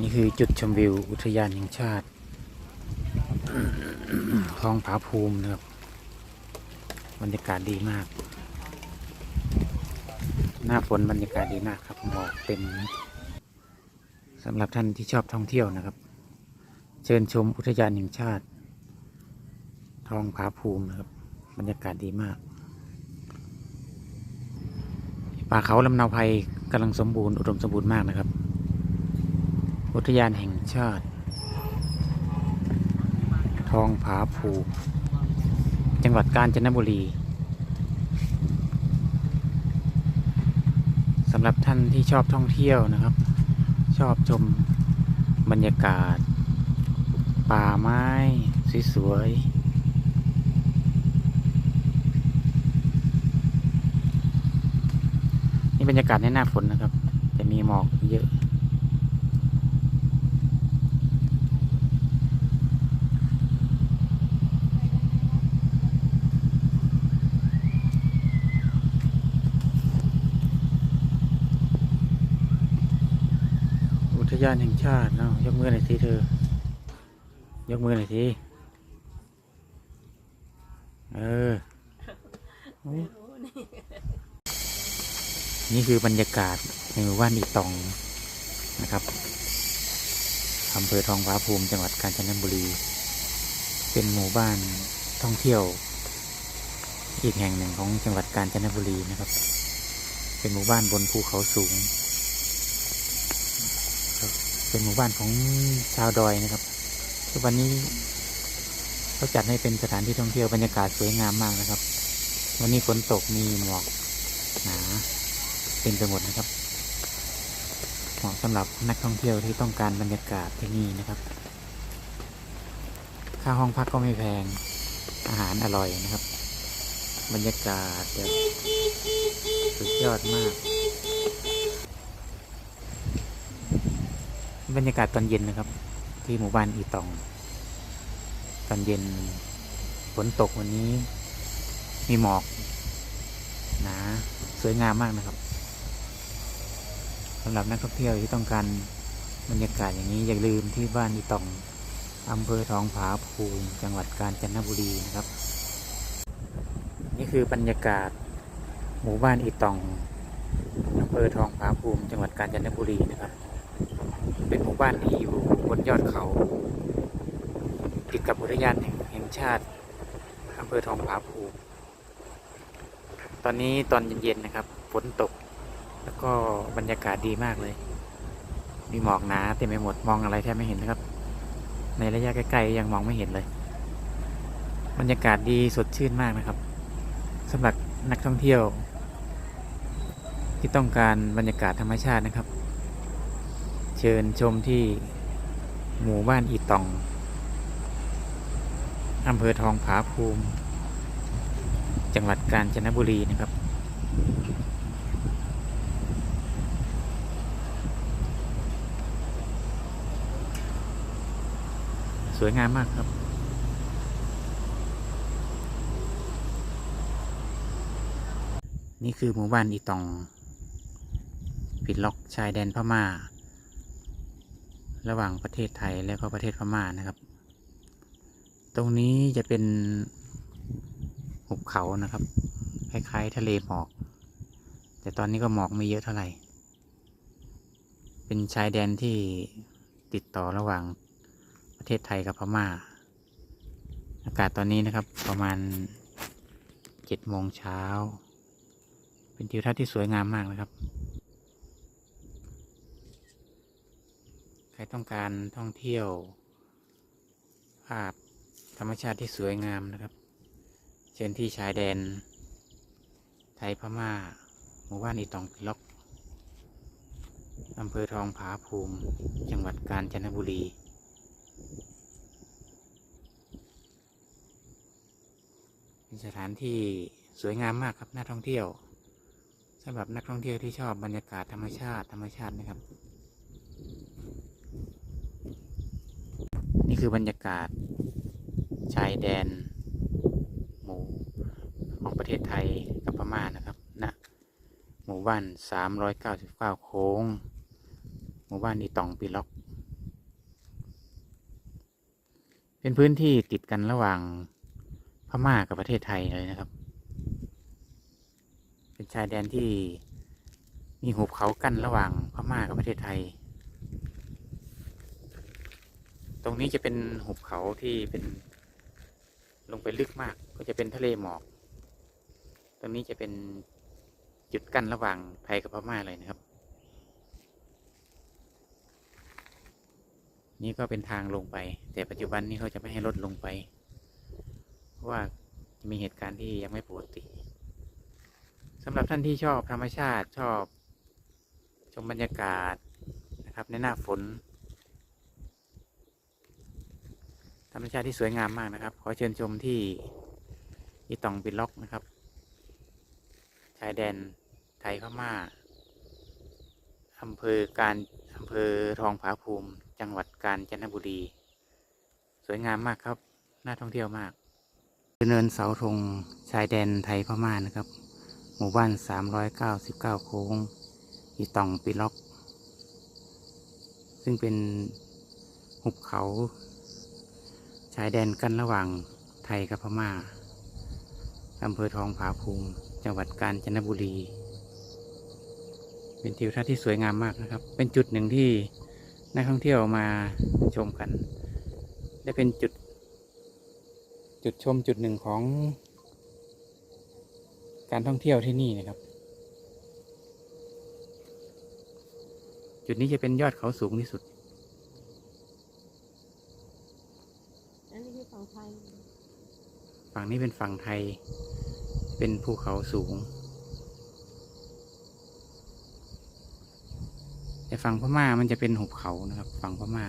นี่คือจุดชมวิวอุทยานแห่งชาติคลองผาภูมินะครับบรรยากาศดีมาก หน้าฝนบรรยากาศดีมากครับหมอกเต็มสำหรับท่านที่ชอบท่องเที่ยวนะครับ เชิญชมอุทยานแห่งชาติ ทองผาภูมินะครับ บรรยากาศดีมาก ป่าเขาลำนาภัยกำลังสมบูรณ์อุดมสมบูรณ์มากนะครับ อุทยานแห่งชาติ ทองผาภูจังหวัดกาญจนบุรีสำหรับท่านที่ชอบท่องเที่ยวนะครับ ชอบชมบรรยากาศ ป่าไม้สวยๆนี่บรรยากาศในหน้าฝนนะครับ จะมีหมอกเยอะ อุท ยานแห่งชาติเนาะยกมือหน่อยสิเธอ ยกมือหน่อยสิเออโอ้นี่คือบรรยากาศในหมู่บ้านอีตองนะครับอำเภอทองผาภูมิจังหวัดกาญจนบุรี เป็นหมู่บ้านท่องเที่ยว อีกแห่งหนึ่งของจังหวัดกาญจนบุรีนะครับ เป็นหมู่บ้านบนภูเขาสูง เป็นหมู่บ้านของชาวดอยนะครับทุกวันนี้เขาจัดให้เป็นสถานที่ท่องเที่ยวบรรยากาศสวยงามมากนะครับ วันนี้ฝนตกมีหมอกหนาเต็มไปหมดนะครับเหมาะสำหรับนักท่องเที่ยวที่ต้องการบรรยากาศที่นี่นะครับ ค่าห้องพักก็ไม่แพงอาหารอร่อยนะครับ บรรยากาศแบบสุดยอดมาก บรรยากาศตอนเย็นนะครับ ที่หมู่บ้านอีตอง ตอนเย็นฝนตกวันนี้ มีหมอกนาสวยงามมากนะครับสำหรับนักท่องเที่ยวที่ต้องการบรรยากาศอย่างนี้อย่าลืมที่บ้านอีตองอำเภอทองผาภูมิจังหวัดกาญจนบุรีนะครับ นี่คือบรรยากาศหมู่บ้านอีตองอำเภอทองผาภูมิจังหวัดกาญจนบุรีนะครับ เป็นหมู่บ้านที่อยู่บนยอดเขา ติดกับอุทยานแห่งชาติอำเภอทองผาภูมิตอนนี้ตอนเย็นๆนะครับฝนตก แล้วก็บรรยากาศดีมากเลย มีหมอกหนาเต็มไปหมดมองอะไรแทบไม่เห็นนะครับ ในระยะใกล้ๆยังมองไม่เห็นเลย บรรยากาศดีสดชื่นมากนะครับสำหรับนักท่องเที่ยว ที่ต้องการบรรยากาศธรรมชาตินะครับ เชิญชมที่หมู่บ้านอีตองอำเภอทองผาภูมิ จังหวัดกาญจนบุรีนะครับ สวยงามมากครับนี่คือหมู่บ้านอีตอง ปิดล็อกชายแดนพม่า ระหว่างประเทศไทยและก็ประเทศพม่านะครับ ตรงนี้จะเป็นหุบเขานะครับ คล้ายๆ ทะเลหมอก แต่ตอนนี้ก็หมอกไม่เยอะเท่าไหร่ เป็นชายแดนที่ติดต่อระหว่างประเทศไทยกับพม่า อากาศตอนนี้นะครับประมาณเจ็ดโมงเช้า เป็นทิวทัศน์ที่สวยงามมากนะครับ ใค รต้องการท่องเที่ยว ภาพธรรมชาติที่สวยงามนะครับ เช่นที่ชายแดน ไทยพม่า หมู่บ้านอีตองปิล็อกอำเภอทองผาภูมิ จังหวัดกาญจนบุรีเป็นสถานที่สวยงามมากครับน่าท่องเที่ยวสำหรับนักท่องเที่ยวที่ชอบบรรยากาศธรรมชาติธรรมชาตินะครับ คือบรรยากาศ ชายแดน หมู่ของประเทศไทยกับพม่านะครับณนะหมู่บ้าน 399 โค้ง หมู่บ้านอีตองปีล็อก เป็นพื้นที่ติดกันระหว่างพม่ากับประเทศไทยเลยนะครับ เป็นชายแดนที่มีหุบเขากั้นระหว่างพม่ากับประเทศไทย ตรงนี้จะเป็นหุบเขาที่เป็นลงไปลึกมาก ก็จะเป็นทะเลหมอก ตรงนี้จะเป็นจุดกั้นระหว่างไทยกับพม่าเลยนะครับ นี่ก็เป็นทางลงไป แต่ปัจจุบันนี้เขาจะไม่ให้รถลงไป เพราะว่ามีเหตุการณ์ที่ยังไม่ปกติสำหรับท่านที่ชอบธรรมชาติชอบชมบรรยากาศนะครับในหน้าฝน ธรรมชาติที่สวยงามมากนะครับ ขอเชิญชมที่อีตองปิล็อกนะครับ ชายแดนไทยพม่าอำเภอการอำเภอทองผาภูมิ จังหวัดกาญจนบุรี สวยงามมากครับ น่าท่องเที่ยวมากเนินเสาธงชายแดนไทยพม่านะครับ หมู่บ้าน 399 โค้งอีตองปิล็อก ซึ่งเป็นหุบเขา ชายแดนกันระหว่างไทยกับพม่าอำเภอทองผาภูมิ จังหวัดกาญจนบุรี เป็นทิวทัศน์ที่สวยงามมากนะครับ เป็นจุดหนึ่งที่นักท่องเที่ยวมาชมกันและเป็นจุด จุดชมจุดหนึ่งของ การท่องเที่ยวที่นี่นะครับ จุดนี้จะเป็นยอดเขาสูงที่สุด อันนี้คือฝั่งไทย ฝั่งนี้เป็นฝั่งไทย เป็นภูเขาสูง แต่ฝั่งพม่ามันจะเป็นหุบเขานะครับ ฝั่งพม่า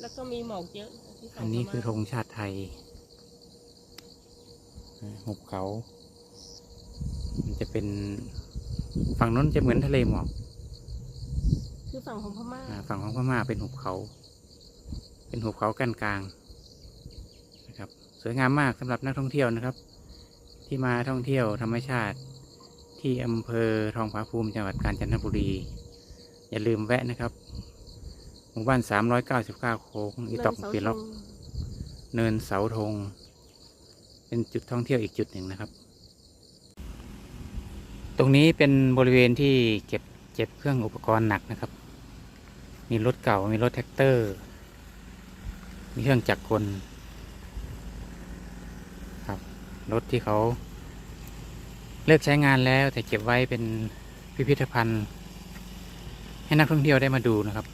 แล้วก็มีหมอกเยอะที่ฝั่งอันนี้คือธพม่างชาติไทยอ่าหุบเขา มันจะเป็นฝั่งนู้นจะเหมือนทะเลหมอก คือฝั่งของพม่าอ่า ฝั่งของพม่าเป็นหุบเขา เป็นหุบเขากั้นกลางนะครับ สวยงามมากสำหรับนักท่องเที่ยวนะครับ ที่มาท่องเที่ยวธรรมชาติที่อำเภอทองผาภูมิจังหวัดกาญจนบุรี อย่าลืมแวะนะครับหมู่บ้าน399 โค้งอีตอกเนินเสาปีล็อกเนินเสาธง เป็นจุดท่องเที่ยวอีกจุดหนึ่งนะครับ ตรงนี้เป็นบริเวณที่เก็บเก็บเครื่องอุปกรณ์หนักนะครับ มีรถเก่ามีรถแท็กเตอร์ มีเครื่องจักรกลครับ รถที่เขาเลิกใช้งานแล้วแต่เก็บไว้เป็นพิพิธภัณฑ์ ให้นักท่องเที่ยวได้มาดูนะครับ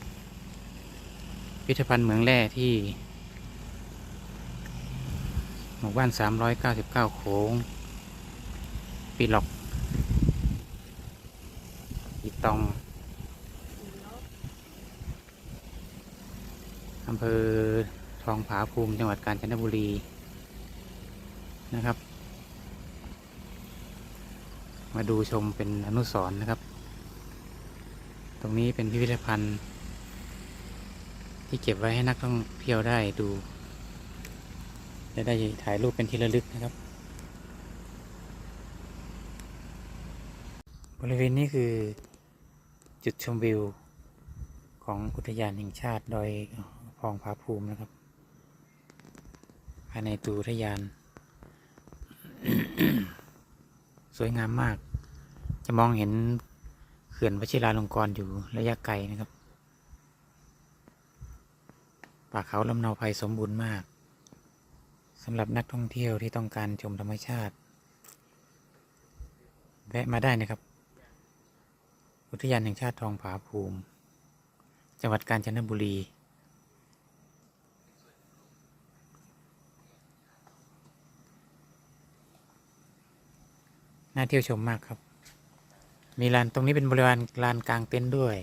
พิพิธภัณฑ์เหมืองแร่ที่หมู่บ้าน 399โค้งปีหลอกอีตองอำเภอทองผาภูมิจังหวัดกาญจนบุรีนะครับ มาดูชมเป็นอนุสรณ์นะครับ ตรงนี้เป็นพิพิธภัณฑ์ ที่เก็บไว้ให้นักท่องเที่ยวได้ดูจะได้ถ่ายรูปเป็นที่ระลึกนะครับ บริเวณนี้คือจุดชมวิวของอุทยานแห่งชาติดอยพองผาภูมินะครับ ภายในตัวอุทยาน สวยงามมาก จะมองเห็นเขื่อนวชิราลงกรณ์อยู่ระยะไกลนะครับ ป่าเขาลำเนาภัยสมบูรณ์มากสำหรับนักท่องเที่ยวที่ต้องการชมธรรมชาติ แวะมาได้นะครับ อุทยานแห่งชาติทองผาภูมิ จังหวัดกาญจนบุรี น่าเที่ยวชมมากครับ มีลานตรงนี้เป็นบริเวณลานกลางเต็นท์ด้วย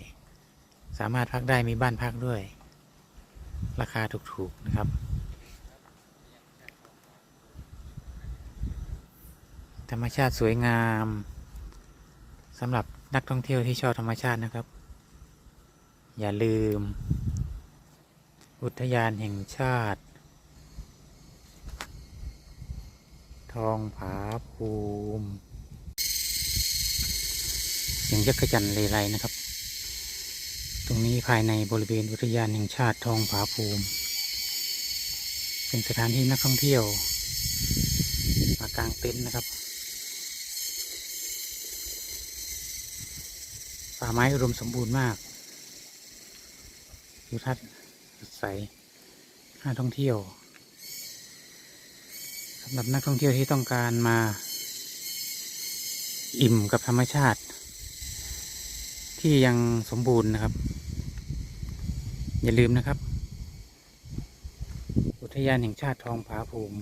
สามารถพักได้มีบ้านพักด้วย ราคาถูกๆนะครับ ธรรมชาติสวยงามสำหรับนักท่องเที่ยวที่ชอบธรรมชาตินะครับ อย่าลืม อุทยานแห่งชาติ ทองผาภูมิ สียงยักษ์กระจันเลไลนะครับ ตรงนี้ภายในบริเวณอุทยานแห่งชาติทองผาภูมิ เป็นสถานที่นักท่องเที่ยว มากางเต็นท์นะครับ ป่าไม้อุดมสมบูรณ์มากทิวทัศน์สดใสน่าท่องเที่ยวสำหรับนักท่องเที่ยวที่ต้องการมา อิ่มกับธรรมชาติ ที่ยังสมบูรณ์นะครับ อย่าลืมนะครับ อุทยานแห่งชาติทองผาภูมิ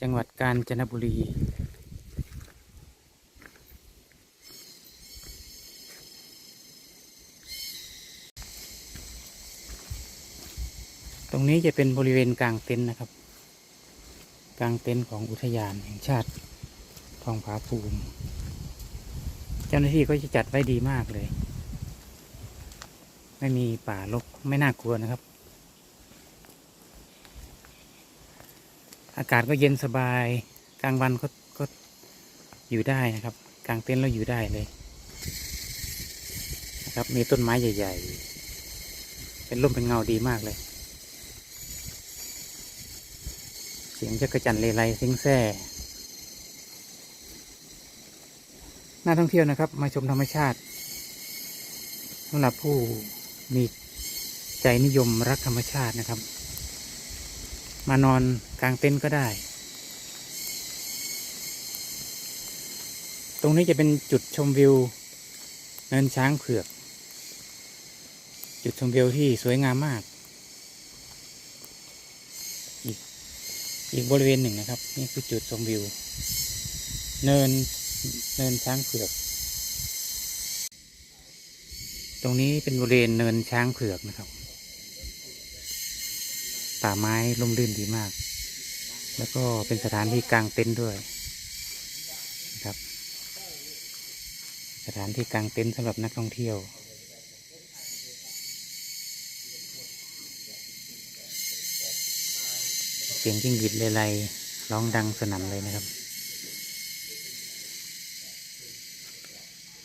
จังหวัดกาญจนบุรีตรงนี้จะเป็นบริเวณกลางเต็นท์นะครับ กลางเต็นท์ของอุทยานแห่งชาติทองผาภูมิ เจ้าหน้าที่ก็จะจัดไว้ดีมากเลย ไม่มีป่ารกไม่น่ากลัวนะครับ อากาศก็เย็นสบายกลางวันก็ก็อยู่ได้นะครับกลางเต็นท์เราอยู่ได้เลยนะครับมีต้นไม้ใหญ่ ๆ เป็นร่มเป็นเงาดีมากเลย เสียงจักระจันเลไลเสียงแซ่ น่าท่องเที่ยวนะครับ มาชมธรรมชาติสำหรับผู้มีใจนิยมรักธรรมชาตินะครับ มานอนกลางเต็นท์ก็ได้ ตรงนี้จะเป็นจุดชมวิวเนินช้างเผือก จุดชมวิวที่สวยงามมาก อีกอีกบริเวณหนึ่งนะครับ นี่คือจุดชมวิว เนิน เนินช้างเผือก ตรงนี้เป็นบริเวณเนินช้างเผือกนะครับ ป่าไม้ร่มรื่นดีมาก แล้วก็เป็นสถานที่กลางเต็นท์ด้วยนะครับ สถานที่กลางเต็นท์สำหรับนักท่องเที่ยวเสียงจิ้งหรีดเลไลร้องดังสนั่นเลยนะครับ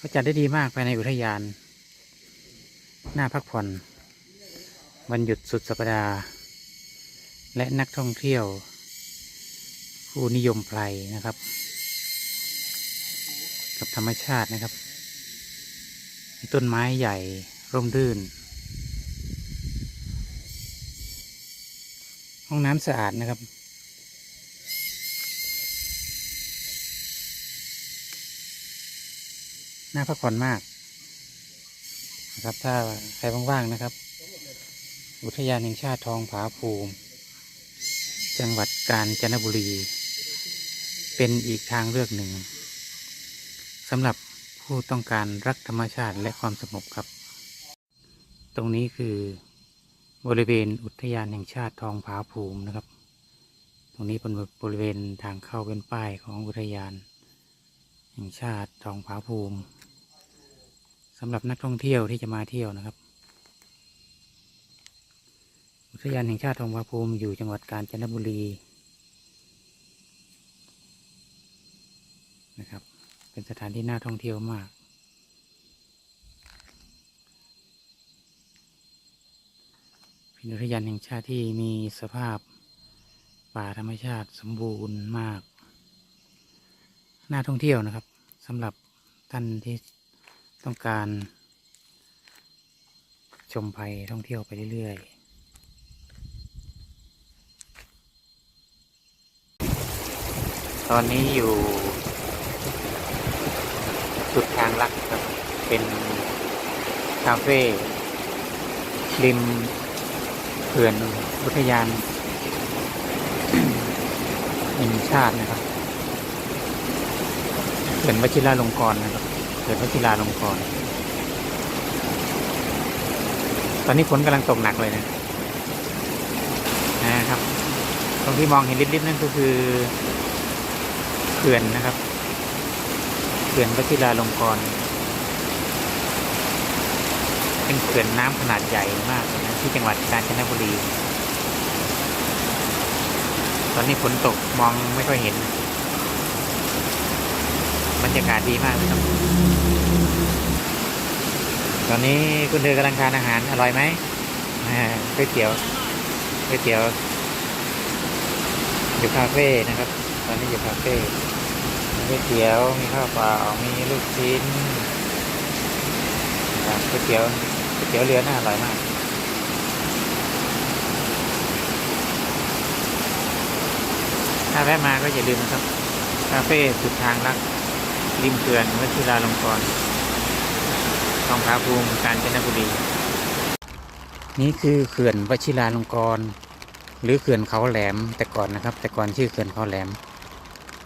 เขาจัดได้ดีมากภายในอุทยาน หน่าพักผ่อน วันหยุดสุดสัปดาห์ และนักท่องเที่ยว ผู้นิยมไพรนะครับ กับธรรมชาตินะครับ ต้นไม้ใหญ่ร่มรื่น ห้องน้ำสะอาดนะครับ น่าพักผ่อนมากนะครับ ถ้าใครว่างๆนะครับ อุทยานแห่งชาติทองผาภูมิ จังหวัดกาญจนบุรี เป็นอีกทางเลือกหนึ่งสำหรับผู้ต้องการรักธรรมชาติและความสงบครับ ตรงนี้คือบริเวณอุทยานแห่งชาติทองผาภูมินะครับ ตรงนี้เป็นบริเวณทางเข้าเป็นป้ายของอุทยาน แห่งชาติทองผาภูมิ สำหรับนักท่องเที่ยวที่จะมาเที่ยวนะครับ อุทยานแห่งชาติทองผาภูมิอยู่จังหวัดกาญจนบุรีนะครับ เป็นสถานที่น่าท่องเที่ยวมาก เป็นอุทยานแห่งชาติที่มีสภาพป่าธรรมชาติสมบูรณ์มาก น่าท่องเที่ยวนะครับสำหรับท่านที่ ต้องการ ชมภัยท่องเที่ยวไปเรื่อยๆ ตอนนี้อยู่ สุดทางลักครับ เป็นคาเฟ่ริมเขื่อนอุทยานแห่งชาตินะครับเขื่อนวชิราลงกรณ์นะครับ ขื่อนวชิราลงกรณ์ตอนนี้ฝนกำลังตกหนักเลยนะนะครับ ตรงที่มองเห็นลิบๆนั่นก็คือเขื่อนนะครับเขื่อนวชิราลงกรณ์เป็นเขื่อนน้ำขนาดใหญ่มากนะที่จังหวัดกาญจนบุรี ตอนนี้ฝนตกมองไม่ค่อยเห็น บรรยากาศดีมากครับ ตอนนี้คุณเธอกำลังทานอาหารอร่อยไหมอ่าก๋วยเตี๋ยวก๋วยเตี๋ยว อยู่คาเฟ่นะครับ ตอนนี้อยู่คาเฟ่ก๋วยเตี๋ยวมีข้าวเปล่ามีลูกชิ้นก๋วยเตี๋ยวก๋วยเตี๋ยวเรือน่าอร่อยมากถ้าแวะมาก็อย่าลืมนะครับ คาเฟ่สุดทางรัก ริมเขื่อนวชิราลงกรณ์ทองผาภูมิกาญจนบุรี นี่คือเขื่อนวชิราลงกรณ์หรือเขื่อนเขาแหลมแต่ก่อนนะครับ แต่ก่อนชื่อเขื่อนเขาแหลม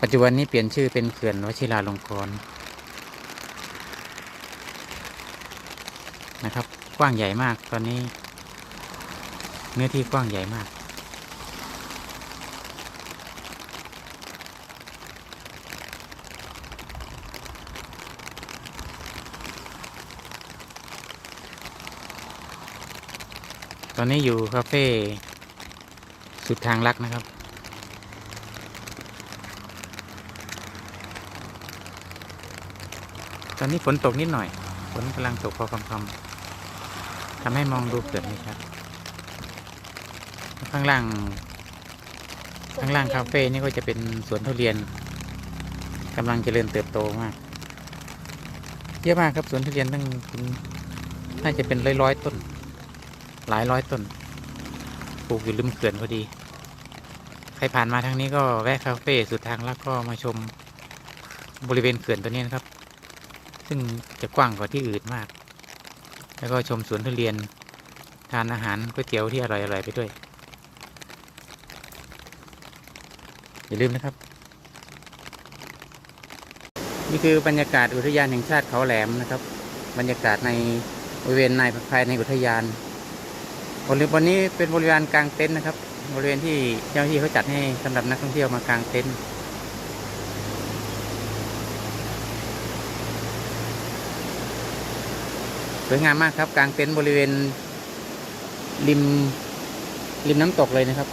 ปัจจุบันนี้เปลี่ยนชื่อเป็นเขื่อนวชิราลงกรณ์นะครับ กว้างใหญ่มากตอนนี้ เนื้อที่กว้างใหญ่มาก ตอนนี้อยู่คาเฟ่สุดทางลักนะครับ ตอนนี้ฝนตกนิดหน่อย ฝนกำลังตกพอคำๆทำให้มองดูเขื่อนไม่ชัดข้างล่าง ข้างล่างคาเฟ่นี่ก็จะเป็นสวนทุเรียนกำลังเจริญเติบโตมาก เยอะมากครับสวนทุเรียนตั้งเป็นน่าจะเป็นร้อยๆต้น หลายร้อยต้น ปลูกอยู่ริมเขื่อนพอดี ใครผ่านมาทางนี้ก็แวะคาเฟ่สุดทางแล้วก็มาชมบริเวณเขื่อนตัวนี้นะครับ ซึ่งจะกว้างกว่าที่อื่นมาก แล้วก็ชมสวนทุเรียน ทานอาหารก๋วยเตี๋ยวที่อร่อยๆไปด้วย อย่าลืมนะครับ นี่คือบรรยากาศอุทยานแห่งชาติเขาแหลมนะครับ บรรยากาศในบริเวณในภายในอุทยาน บริเวณวันนี้เป็นบริเวณกลางเต็นท์นะครับ บริเวณที่เจ้าหน้าที่เขาจัดให้สำหรับนักท่องเที่ยวมากางเต็นท์สวยงามมากครับ กลางเต็นท์บริเวณริมริมน้ำตกเลยนะครับ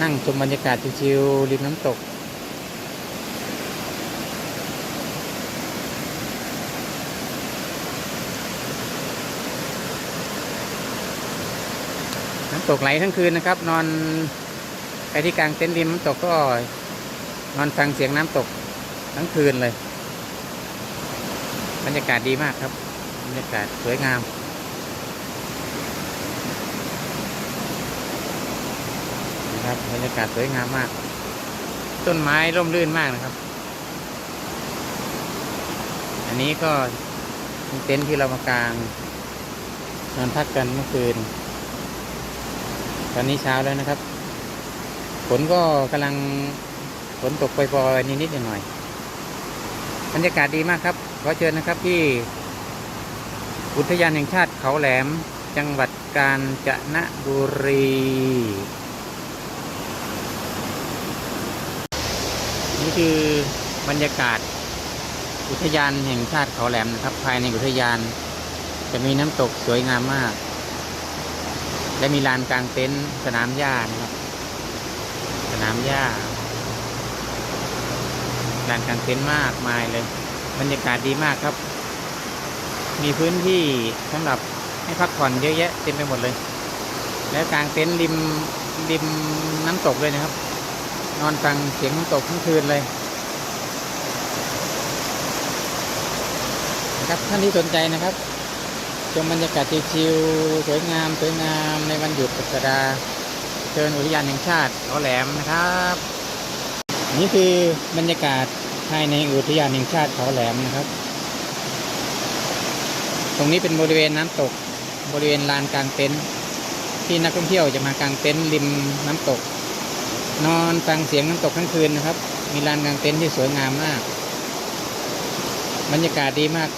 นั่งชมบรรยากาศชิวๆริมน้ำตก ตกไหลทั้งคืนนะครับ นอนไปที่กลางเต็นท์ริมน้ำตกก็นอนฟังเสียงน้ำตกทั้งคืนเลย บรรยากาศดีมากครับ บรรยากาศสวยงามนะครับบรรยากาศสวยงามมาก ต้นไม้ร่มรื่นมากนะครับ อันนี้ก็เต็นท์ที่เรามากางนอนพักกันเมื่อคืน ตอนนี้เช้าแล้วนะครับ ฝนก็กำลังฝนตกปล่อยๆนิดๆหน่อยๆบรรยากาศดีมากครับ ขอเชิญนะครับที่ อุทยานแห่งชาติเขาแหลมจังหวัดกาญจนบุรี นี่คือบรรยากาศอุทยานแห่งชาติเขาแหลมนะครับ ภายในอุทยานจะมีน้ำตกสวยงามมาก และมีลานกลางเต็นท์สนามหญ้านะครับ สนามหญ้าลานกลางเต็นท์มากมายเลย บรรยากาศดีมากครับ มีพื้นที่สำหรับให้พักผ่อนเยอะแยะเต็มไปหมดเลย แล้วกลางเต็นท์ริมริมน้ำตกเลยนะครับ นอนฟังเสียงน้ำตกทั้งคืนเลยครับท่านที่สนใจนะครับ ชมบรรยากาศชิวๆสวยงามสวยงามในวันหยุดสัปดาห์เชิญอุทยานแห่งชาติเขาแหลมนะครับ นี่คือบรรยากาศภายในอุทยานแห่งชาติเขาแหลมนะครับ ตรงนี้เป็นบริเวณน้ำตกบริเวณลานกลางเต็นท์ที่นักท่องเที่ยวจะมากางเต็นท์ริมน้ำตก นอนฟังเสียงน้ำตกทั้งคืนนะครับ มีลานกางเต็นท์ที่สวยงามมาก บรรยากาศดีมาก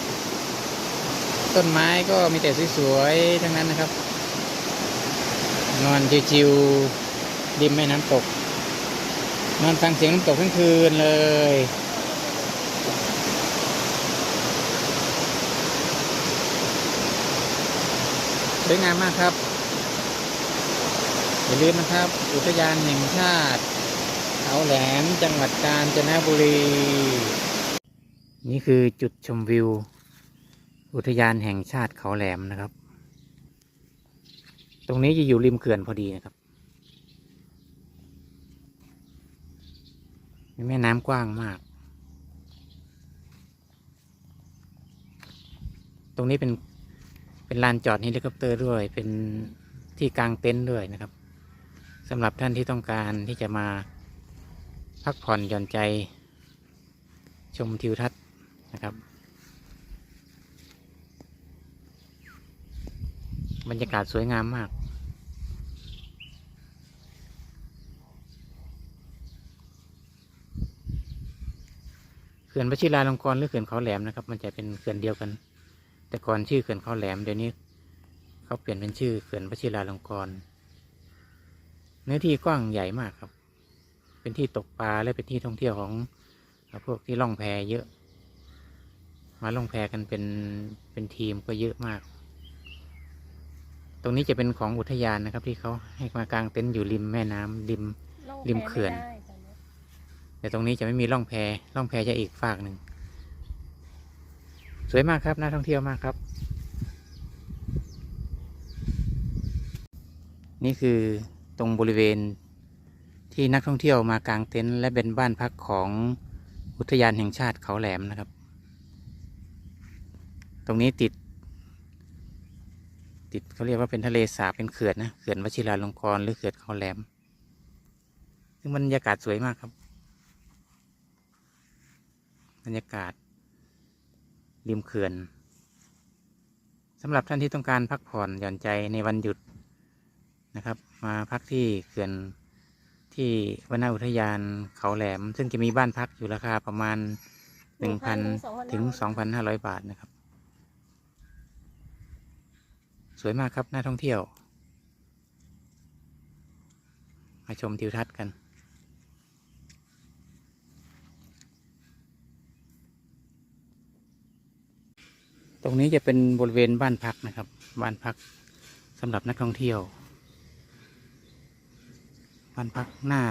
ต้นไม้ก็มีแต่สวยๆทั้งนั้นนะครับ นอนชิวๆริมแม่น้ำตก นอนฟังเสียงน้ำตกทั้งคืนเลยสวยงามมากครับอย่าลืมนะครับ อุทยานแห่งชาติเขาแหลมจังหวัดกาญจนบุรี นี่คือจุดชมวิว อุทยานแห่งชาติเขาแหลมนะครับ ตรงนี้จะอยู่ริมเขื่อนพอดีนะครับมีแม่น้ำกว้างมาก ตรงนี้เป็นเป็นลานจอดเฮลิคอปเตอร์ด้วย เป็นที่กลางเต็นท์ด้วยนะครับสำหรับท่านที่ต้องการที่จะมาพักผ่อนหย่อนใจ ชมทิวทัศน์นะครับ บรรยากาศสวยงามมาก เขื่อนวชิราลงกรณ์หรือเขื่อนเขาแหลมนะครับ มันจะเป็นเขื่อนเดียวกัน แต่ก่อนชื่อเขื่อนเขาแหลมเดี๋ยวนี้ เขาเปลี่ยนเป็นชื่อเขื่อนวชิราลงกรณ์เนื้อที่กว้างใหญ่มากครับ เป็นที่ตกปลาและเป็นที่ท่องเที่ยวของพวกที่ล่องแพเยอะ มาล่องแพกันเป็นเป็นทีมก็เยอะมาก ตรงนี้จะเป็นของอุทยานนะครับ ที่เขาให้มากางเต็นท์อยู่ริมแม่น้ำริมล่องริมแพเขื่อนไม่ได้ตอนเนี้ยแต่ตรงนี้จะไม่มีร่องแพร่องแพจะอีกฝากหนึ่ง สวยมากครับน่าท่องเที่ยวมากครับ นี่คือตรงบริเวณที่นักท่องเที่ยวมากางเต็นท์และเป็นบ้านพักของอุทยานแห่งชาติเขาแหลมนะครับ ตรงนี้ติด ติดเขาเรียกว่าเป็นทะเลสาบเป็นเขื่อนนะเขื่อนวชิราลงกรณ์หรือเขื่อนเขาแหลม ซึ่งบรรยากาศสวยมากครับ บรรยากาศ ริมเขื่อนสำหรับท่านที่ต้องการพักผ่อนหย่อนใจในวันหยุดนะครับ มาพักที่เขื่อนที่วนอุทยานเขาแหลม ซึ่งจะมีบ้านพักอยู่ราคาประมาณหนึ่งพันถึงสองพันห้าร้อยบาทนะครับ สวยมากครับน่าท่องเที่ยว มาชมทิวทัศน์กัน ตรงนี้จะเป็นบริเวณบ้านพักนะครับ บ้านพักสำหรับนักท่องเที่ยว บ้านพักหน้า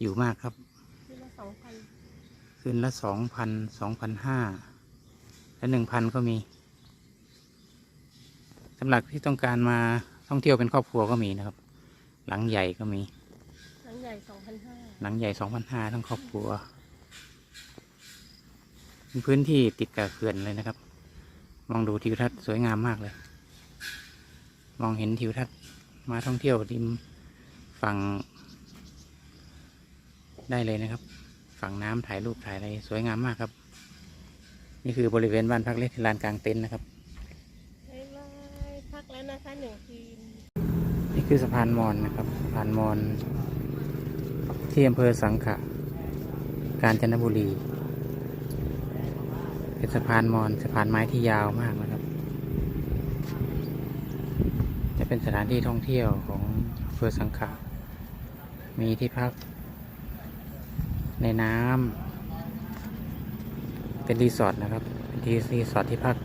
อยู่มากครับที่ละสองพันคืนละสองพันสองพันห้าและหนึ่งพันก็มี สำหรับที่ต้องการมาท่องเที่ยวเป็นครอบครัวก็มีนะครับ หลังใหญ่ก็มี หลังใหญ่สองพันห้าหลังใหญ่สองพันห้าทั้งครอบครัวเป็นพื้นที่ติดกับเขื่อนเลยนะครับ มองดูทิวทัศน์สวยงามมากเลย มองเห็นทิวทัศน์มาท่องเที่ยวริมฝั่ง ได้เลยนะครับ ฝั่งน้ำถ่ายรูปถ่ายอะไรสวยงามมากครับ นี่คือบริเวณบ้านพักเล็กที่ลานกลางเต็นท์นะครับบ๊ายบายพักแล้วนะคะหนึ่งคืน นี่ คือสะพานมอญนะครับสะพานมอญที่อำเภอสังขะกาญจนบุรี เป็นสะพานมอญสะพานไม้ที่ยาวมากนะครับ จะเป็นสถานที่ท่องเที่ยวของอำเภอสังขะมีที่พัก ในน้ำเป็นรีสอร์ทนะครับเป็นรีสอร์ทที่พัก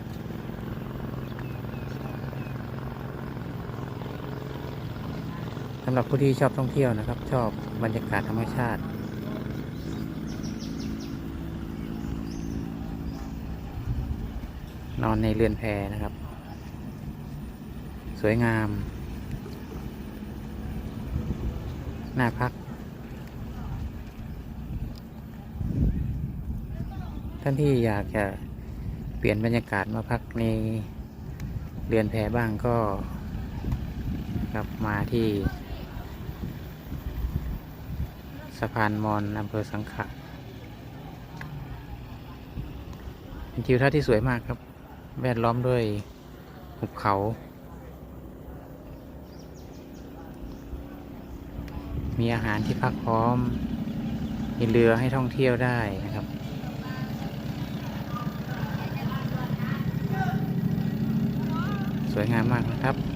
ำหรับผู้ที่ชอบท่องเที่ยวนะครับ ชอบบรรยากาศธรรมชาติ นอนในเรือนแพนะครับ สวยงาม น่าพัก ท่านที่อยากจะเปลี่ยนบรรยากาศมาพักในเรือนแพบ้างก็กลับมาที่ สะพานมอญอำเภอสังขะเป็นทิวทัศน์ที่สวยมากครับ แวดล้อมด้วยหุบเขา มีอาหารที่พักพร้อม มีเรือให้ท่องเที่ยวได้นะครับสวยงามมากนะครับ